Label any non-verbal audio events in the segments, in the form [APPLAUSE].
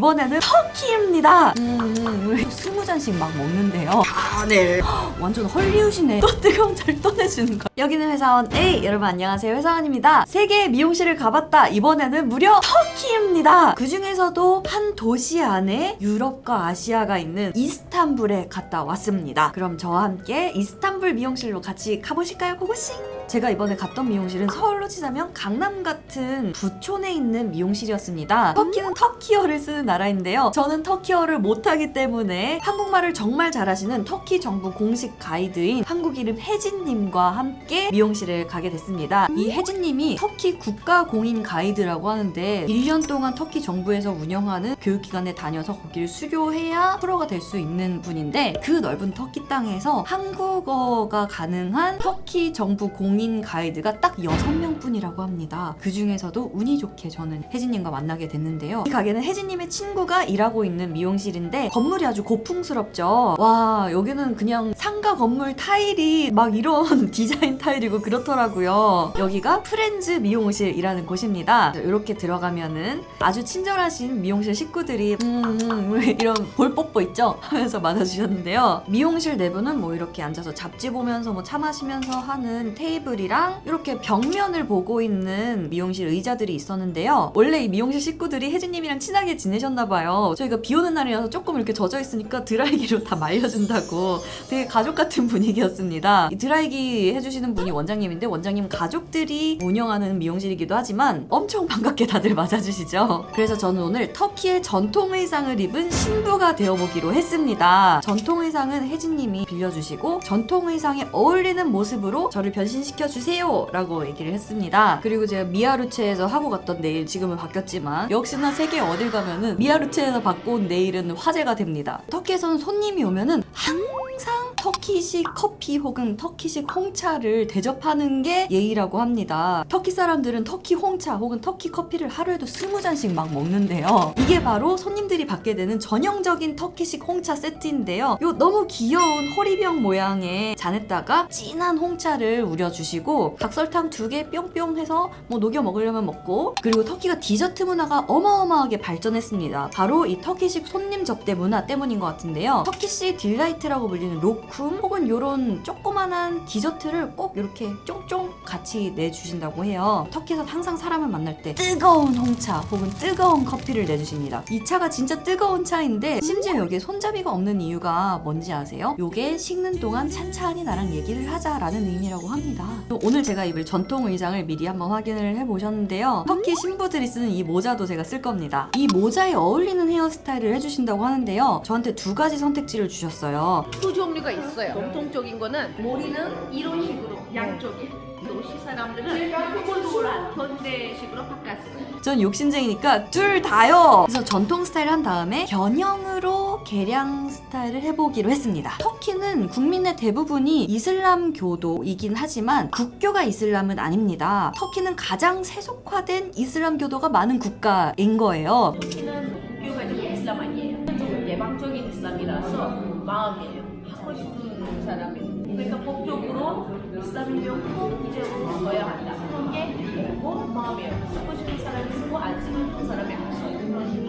이번에는 터키입니다. 음, 음, 스무 잔씩 막 먹는데요. 네. 완전 헐리우드네. 또 뜨거운 잘 떠내주는 거. 여기는 회사원 A. 여러분 안녕하세요. 회사원입니다. 세계 미용실을 가봤다. 이번에는 무려 터키입니다. 그 중에서도 한 도시 안에 유럽과 아시아가 있는 이스탄불에 갔다 왔습니다. 그럼 저와 함께 이스탄불 미용실로 같이 가보실까요? 고고싱! 제가 이번에 갔던 미용실은 서울로 치자면 강남 같은 부촌에 있는 미용실이었습니다. 터키는 터키어를 쓰는 나라인데요. 저는 터키어를 못하기 때문에 한국말을 정말 잘하시는 터키 정부 공식 가이드인 한국 이름 혜진님과 함께 미용실을 가게 됐습니다. 이 혜진님이 터키 국가 공인 가이드라고 하는데 1년 동안 터키 정부에서 운영하는 교육기관에 다녀서 거기를 수료해야 프로가 될 수 있는 분인데 그 넓은 터키 땅에서 한국어가 가능한 터키 정부 공인 가이드가 딱 6명 뿐이라고 합니다. 그 중에서도 운이 좋게 저는 혜진님과 만나게 됐는데요. 이 가게는 혜진님의 친구가 일하고 있는 미용실인데 건물이 아주 고풍스럽죠. 와 여기는 그냥 상가 건물 타일이 막 이런 [LAUGHS] 디자인 타일이고 그렇더라고요. 여기가 프렌즈 미용실이라는 곳입니다. 이렇게 들어가면은 아주 친절하신 미용실 식구들이 음, 음 이런 볼뽀뽀 있죠? [LAUGHS] 하면서 맞아주셨는데요. 미용실 내부는 뭐 이렇게 앉아서 잡지 보면서 뭐 차 마시면서 하는 테이블이랑 이렇게 벽면을 보고 있는 미용실 의자들이 있었는데요. 원래 이 미용실 식구들이 혜진님이랑 친하게 지내 셨나 봐요. 저희가 비 오는 날이라서 조금 이렇게 젖어 있으니까 드라이기로 다 말려준다고 되게 가족 같은 [LAUGHS] 분위기였습니다. 이 드라이기 해주시는 분이 원장님인데 원장님 가족들이 운영하는 미용실이기도 하지만 엄청 반갑게 다들 맞아주시죠. 그래서 저는 오늘 터키의 전통 의상을 입은 신부가 되어보기로 했습니다. 전통 의상은 혜진님이 빌려주시고 전통 의상에 어울리는 모습으로 저를 변신시켜 주세요 라고 얘기를 했습니다. 그리고 제가 미아루체에서 하고 갔던 네일 지금은 바뀌었지만 역시나 세계 어딜 가면은 미아루체에서 받고 온 네일은 화제가 됩니다. 터키에서는 손님이 오면은 항상 터키식 커피 혹은 터키식 홍차를 대접하는 게 예의라고 합니다. 터키 사람들은 터키 홍차 혹은 터키 커피를 하루에도 스무 잔씩 막 먹는데요. 이게 바로 손님들이 받게 되는 전형적인 터키식 홍차 세트인데요. 요 너무 귀여운 호리병 모양의 잔에다가 진한 홍차를 우려주시고 각설탕 두 개 뿅뿅 해서 뭐 녹여 먹으려면 먹고 그리고 터키가 디저트 문화가 어마어마하게 발전했습니다. 바로 이 터키식 손님 접대 문화 때문인 것 같은데요. 터키식 딜라이트라고 불리는 로쿰 혹은 요런 조그만한 디저트를 꼭 이렇게 쫑쫑 같이 내주신다고 해요. 터키에서 항상 사람을 만날 때 뜨거운 홍차 혹은 뜨거운 커피를 내주십니다. 이 차가 진짜 뜨거운 차인데 심지어 여기에 손잡이가 없는 이유가 뭔지 아세요? 요게 식는 동안 찬찬히 나랑 얘기를 하자라는 의미라고 합니다. 오늘 제가 입을 전통 의상을 미리 한번 확인을 해보셨는데요. 터키 신부들이 쓰는 이 모자도 제가 쓸 겁니다. 이 모자에 어울리는 헤어스타일을 해주신다고 하는데요. 저한테 두 가지 선택지를 주셨어요. 두 종류가 있어요. 공통적인 거는 머리는 이런 식으로 양쪽에 도시 사람들은 노란 현대식으로 바꿨어요. 전 욕심쟁이니까 둘 다요. 그래서 전통 스타일 한 다음에 변형으로 개량 스타일을 해보기로 했습니다. 터키는 국민의 대부분이 이슬람 교도이긴 하지만 국교가 이슬람은 아닙니다. 터키는 가장 세속화된 이슬람 교도가 많은 국가인 거예요. 터키는 국교가 이슬람 아니에요. 좀 예방적인 이슬람이라서 마음이에요. 사람이. 그러니까 법적으로 이슬람이면 꼭 이제 먹어야 한다. 그런 게 있고 마음이에요.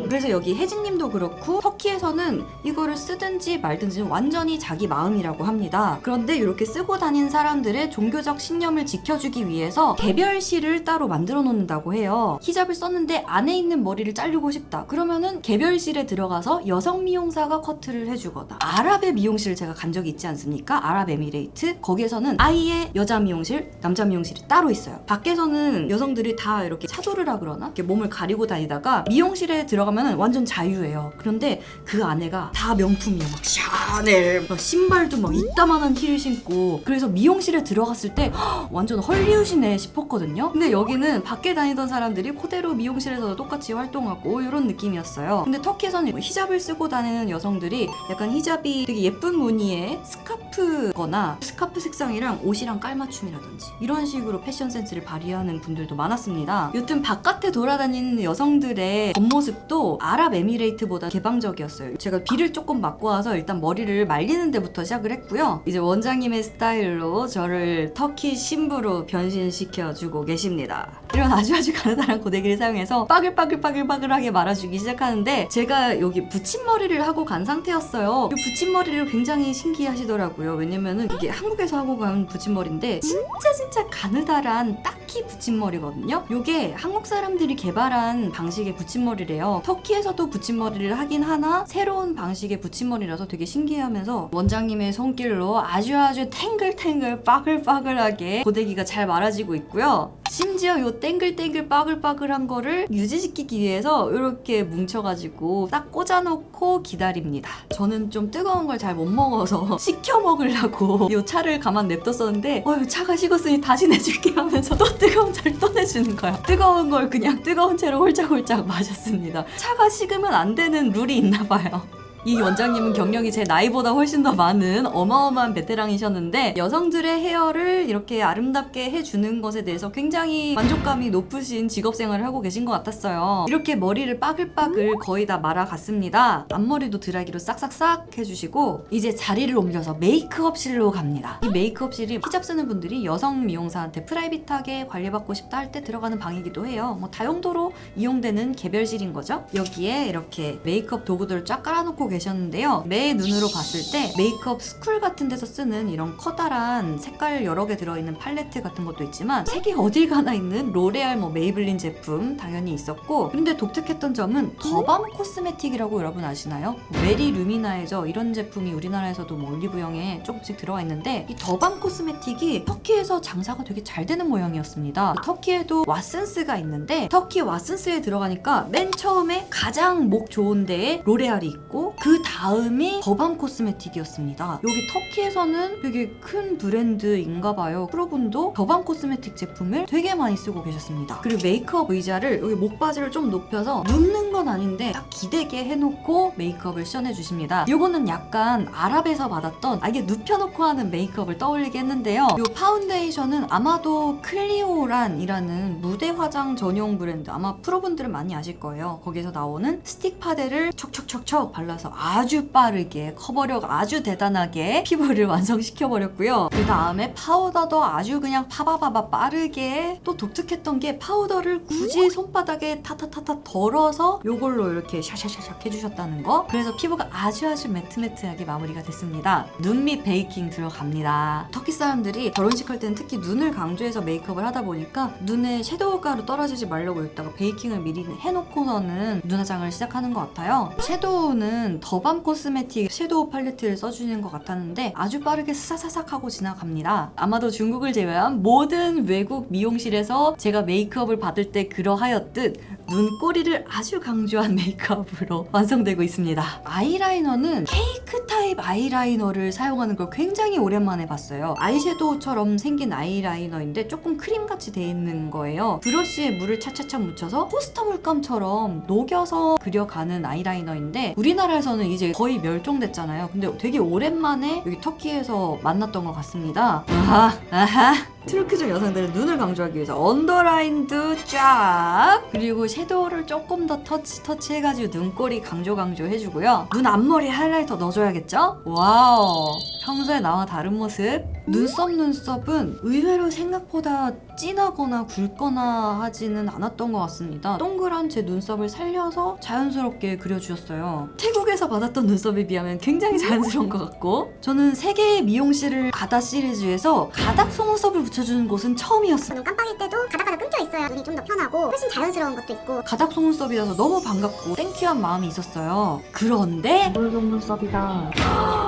그래서 여기 혜진님도 그렇고 터키에서는 이거를 쓰든지 말든지 완전히 자기 마음이라고 합니다. 그런데 이렇게 쓰고 다닌 사람들의 종교적 신념을 지켜주기 위해서 개별실을 따로 만들어 놓는다고 해요. 히잡을 썼는데 안에 있는 머리를 자르고 싶다. 그러면은 개별실에 들어가서 여성 미용사가 커트를 해주거나 아랍의 미용실을 제가 간 적이 있지 않습니까? 아랍에미레이트 거기에서는 아예 여자 미용실, 남자 미용실이 따로 있어요. 밖에서는 여성들이 다 이렇게 차도르라 그러나 이렇게 몸을 가리고 다니다가 미용실에 들어가면 완전 자유예요. 그런데 그 안에가 다 명품이야. 막 샤넬, 막 신발도 막 이따만한 힐 신고. 그래서 미용실에 들어갔을 때 헉, 완전 헐리우드네 싶었거든요. 근데 여기는 밖에 다니던 사람들이 그대로 미용실에서도 똑같이 활동하고 이런 느낌이었어요. 근데 터키에서는 히잡을 쓰고 다니는 여성들이 약간 히잡이 되게 예쁜 무늬의 스카프 스카프거나 스카프 색상이랑 옷이랑 깔맞춤이라든지 이런 식으로 패션 센스를 발휘하는 분들도 많았습니다. 여튼 바깥에 돌아다니는 여성들의 겉모습도 아랍에미레이트보다 개방적이었어요. 제가 비를 조금 맞고 와서 일단 머리를 말리는 데부터 시작을 했고요. 이제 원장님의 스타일로 저를 터키 신부로 변신시켜 주고 계십니다. 이런 아주 아주 가느다란 고데기를 사용해서 빠글빠글빠글빠글하게 말아주기 시작하는데 제가 여기 붙임머리를 하고 간 상태였어요. 이 붙임머리를 굉장히 신기하시더라고요. 왜냐면은 이게 한국에서 하고 간 붙임머리인데 진짜 진짜 가느다란 딱 히 붙임머리거든요. 이게 한국 사람들이 개발한 방식의 붙임머리래요. 터키에서도 붙임머리를 하긴 하나 새로운 방식의 붙임머리라서 되게 신기하면서 원장님의 손길로 아주 아주 탱글탱글 빠글빠글하게 고데기가 잘 말아지고 있고요. 심지어 요 땡글땡글 빠글빠글한 거를 유지시키기 위해서 이렇게 뭉쳐가지고 딱 꽂아놓고 기다립니다. 저는 좀 뜨거운 걸 잘 못 먹어서 [LAUGHS] 식혀 먹으려고 [LAUGHS] 요 차를 가만 냅뒀었는데 어휴 차가 식었으니 다시 내줄게 하면서 또 뜨거운 차를 또 내주는 거야. 뜨거운 걸 그냥 뜨거운 채로 홀짝홀짝 마셨습니다. 차가 식으면 안 되는 룰이 있나 봐요. 이 원장님은 경력이 제 나이보다 훨씬 더 많은 어마어마한 베테랑이셨는데 여성들의 헤어를 이렇게 아름답게 해주는 것에 대해서 굉장히 만족감이 높으신 직업 생활을 하고 계신 것 같았어요. 이렇게 머리를 빠글빠글 거의 다 말아갔습니다. 앞머리도 드라이기로 싹싹싹 해주시고 이제 자리를 옮겨서 메이크업실로 갑니다. 이 메이크업실이 히잡 쓰는 분들이 여성 미용사한테 프라이빗하게 관리받고 싶다 할 때 들어가는 방이기도 해요. 뭐 다용도로 이용되는 개별실인 거죠. 여기에 이렇게 메이크업 도구들을 쫙 깔아놓고 계 셨는데요. 매 눈으로 봤을 때 메이크업 스쿨 같은 데서 쓰는 이런 커다란 색깔 여러 개 들어있는 팔레트 같은 것도 있지만 세계 어딜 가나 있는 로레알 뭐 메이블린 제품 당연히 있었고 근데 독특했던 점은 더밤 코스메틱이라고 여러분 아시나요? 메리 루미나이저 이런 제품이 우리나라에서도 뭐 올리브영에 조금씩 들어가 있는데 이 더밤 코스메틱이 터키에서 장사가 되게 잘 되는 모양이었습니다. 터키에도 왓슨스가 있는데 터키 왓슨스에 들어가니까 맨 처음에 가장 목 좋은 데에 로레알이 있고 그 다음이 더밤 코스메틱이었습니다. 여기 터키에서는 되게 큰 브랜드인가 봐요. 프로분도 더밤 코스메틱 제품을 되게 많이 쓰고 계셨습니다. 그리고 메이크업 의자를 여기 목바지를 좀 높여서 눕는 건 아닌데 딱 기대게 해놓고 메이크업을 시연해 주십니다. 요거는 약간 아랍에서 받았던 아 이게 눕혀놓고 하는 메이크업을 떠올리게 했는데요. 요 파운데이션은 아마도 클리오란이라는 무대 화장 전용 브랜드 아마 프로분들은 많이 아실 거예요. 거기서 나오는 스틱 파데를 척척척척 발라 서 아주 빠르게 커버력 아주 대단하게 피부를 [LAUGHS] 완성시켜 버렸고요. 그 다음에 파우더도 아주 그냥 파바바바 빠르게 또 독특했던 게 파우더를 굳이 손바닥에 타타타타 덜어서 요걸로 이렇게 샤샤샤샥 해주셨다는 거. 그래서 피부가 아주 아주 매트매트하게 마무리가 됐습니다. 눈 밑 베이킹 들어갑니다. 터키 사람들이 결혼식 할 때는 특히 눈을 강조해서 메이크업을 하다 보니까 눈에 섀도우 가루 떨어지지 말라고 여기다가 베이킹을 미리 해놓고서는 눈 화장을 시작하는 것 같아요. 섀도우는 더밤 코스메틱 섀도우 팔레트를 써주는 것 같았는데 아주 빠르게 스사사삭 하고 지나갑니다. 아마도 중국을 제외한 모든 외국 미용실에서 제가 메이크업을 받을 때 그러하였듯 눈꼬리를 아주 강조한 [LAUGHS] 메이크업으로 완성되고 있습니다. 아이라이너는 케이크 타입 아이라이너를 사용하는 걸 굉장히 오랜만에 봤어요. 아이섀도우처럼 생긴 아이라이너인데 조금 크림같이 돼 있는 거예요. 브러쉬에 물을 차차차 묻혀서 포스터 물감처럼 녹여서 그려가는 아이라이너인데 우리나라에서는 이제 거의 멸종됐잖아요. 근데 되게 오랜만에 여기 터키에서 만났던 것 같습니다. 아하, 아하. 트루크족 여성들은 눈을 강조하기 위해서 언더라인도 쫙 그리고 섀도우를 조금 더 터치 터치 해가지고 눈꼬리 강조 강조 해주고요 눈 앞머리 하이라이터 넣어줘야겠죠? 와우 평소에 나와 다른 모습? 눈썹 눈썹은 의외로 생각보다 진하거나 굵거나 하지는 않았던 것 같습니다. 동그란 제 눈썹을 살려서 자연스럽게 그려주셨어요. 태국에서 받았던 눈썹에 비하면 굉장히 자연스러운 것 같고 저는 세계의 미용실을 가다 시리즈에서 가닥 속눈썹을 붙여주는 곳은 처음이었어요. 눈 깜빡일 때도 가닥가닥 끊겨 있어야 눈이 좀 더 편하고 훨씬 자연스러운 것도 있고. 가닥 속눈썹이라서 너무 반갑고 땡큐한 마음이 있었어요. 그런데 물 속눈썹이다. [LAUGHS]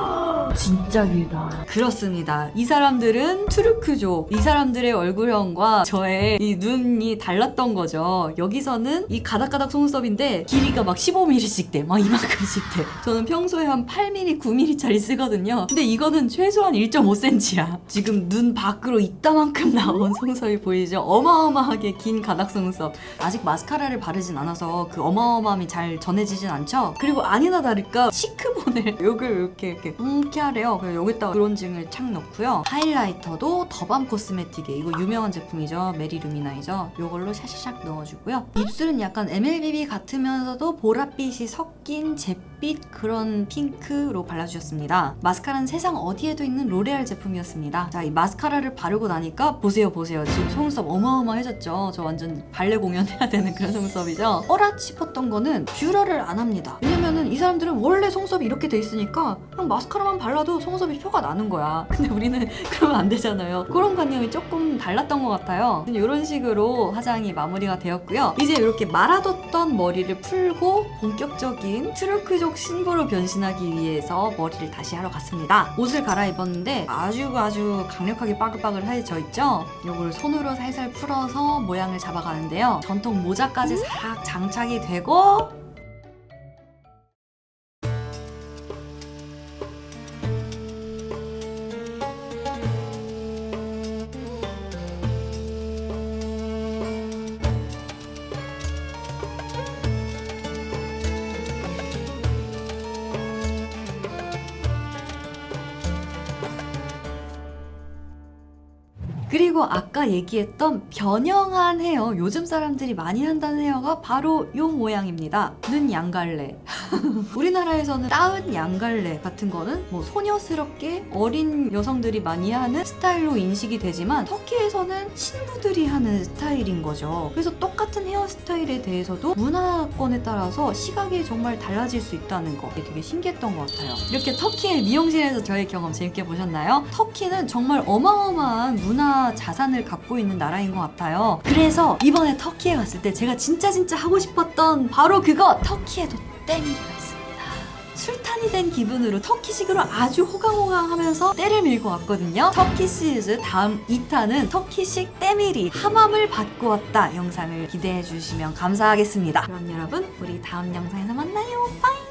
진짜 길다. 그렇습니다. 이 사람들은 투르크족. 이 사람들의 얼굴형과 저의 이 눈이 달랐던 거죠. 여기서는 이 가닥가닥 속눈썹인데 길이가 막 15mm씩 돼. 막 이만큼씩 돼. 저는 평소에 한 8mm, 9mm짜리 쓰거든요. 근데 이거는 최소한 1.5cm야. 지금 눈 밖으로 이따만큼 나온 속눈썹이 보이죠? 어마어마하게 긴 가닥 속눈썹. 아직 마스카라를 바르진 않아서 그 어마어마함이 잘 전해지진 않죠? 그리고 아니나 다를까 시크본을 [LAUGHS] 요걸 이렇게 이렇게 이렇게 하래요. 그래서 여기다가 브론징을 착 넣고요. 하이라이터도 더밤 코스메틱에 이거 유명한 제품이죠. 메리 루미나이저. 요걸로 샤샤샥 넣어주고요. 입술은 약간 MLBB 같으면서도 보랏빛이 섞인 잿빛 그런 핑크로 발라주셨습니다. 마스카라는 세상 어디에도 있는 로레알 제품이었습니다. 자, 이 마스카라를 바르고 나니까 보세요, 보세요. 지금 속눈썹 어마어마해졌죠. 저 완전 발레 공연해야 되는 그런 속눈썹이죠. 어라 싶었던 거는 뷰러를 안 합니다. 왜냐면은 이 사람들은 원래 속눈썹이 이렇게 돼 있으니까 그냥 마스카라만 발라도 속눈썹이 표가 나는 거야. 근데 우리는 [LAUGHS] 그러면 안 되잖아요. 그런 관념이 조금 달랐던 것 같아요. 이런 식으로 화장이 마무리가 되었고요. 이제 이렇게 말아뒀던 머리를 풀고 본격적인 트루크족 신부로 변신하기 위해서 머리를 다시 하러 갔습니다. 옷을 갈아입었는데 아주 아주 강력하게 빠글빠글 해져 있죠? 이걸 손으로 살살 풀어서 모양을 잡아가는데요. 전통 모자까지 싹 장착이 되고 그리고 아까 얘기했던 변형한 헤어, 요즘 사람들이 많이 한다는 헤어가 바로 요 모양입니다. 눈 양갈래. [LAUGHS] 우리나라에서는 따은 양갈래 같은 거는 뭐 소녀스럽게 어린 여성들이 많이 하는 스타일로 인식이 되지만 터키에서는 신부들이 하는 스타일인 거죠. 그래서 똑같은 헤어스타일에 대해서도 문화권에 따라서 시각이 정말 달라질 수 있다는 거 되게 신기했던 것 같아요. 이렇게 터키의 미용실에서 저의 경험 재밌게 보셨나요? 터키는 정말 어마어마한 문화 자산을 갖고 있는 나라인 것 같아요. 그래서 이번에 터키에 갔을 때 제가 진짜 진짜 하고 싶었던 바로 그거 터키에도 때밀이가 있습니다. 술탄이 된 기분으로 터키식으로 아주 호강호강하면서 때를 밀고 왔거든요. 터키 시리즈 다음 2탄은 터키식 때밀이 하맘을 받고 왔다 영상을 기대해 주시면 감사하겠습니다. 그럼 여러분 우리 다음 영상에서 만나요. 빠이!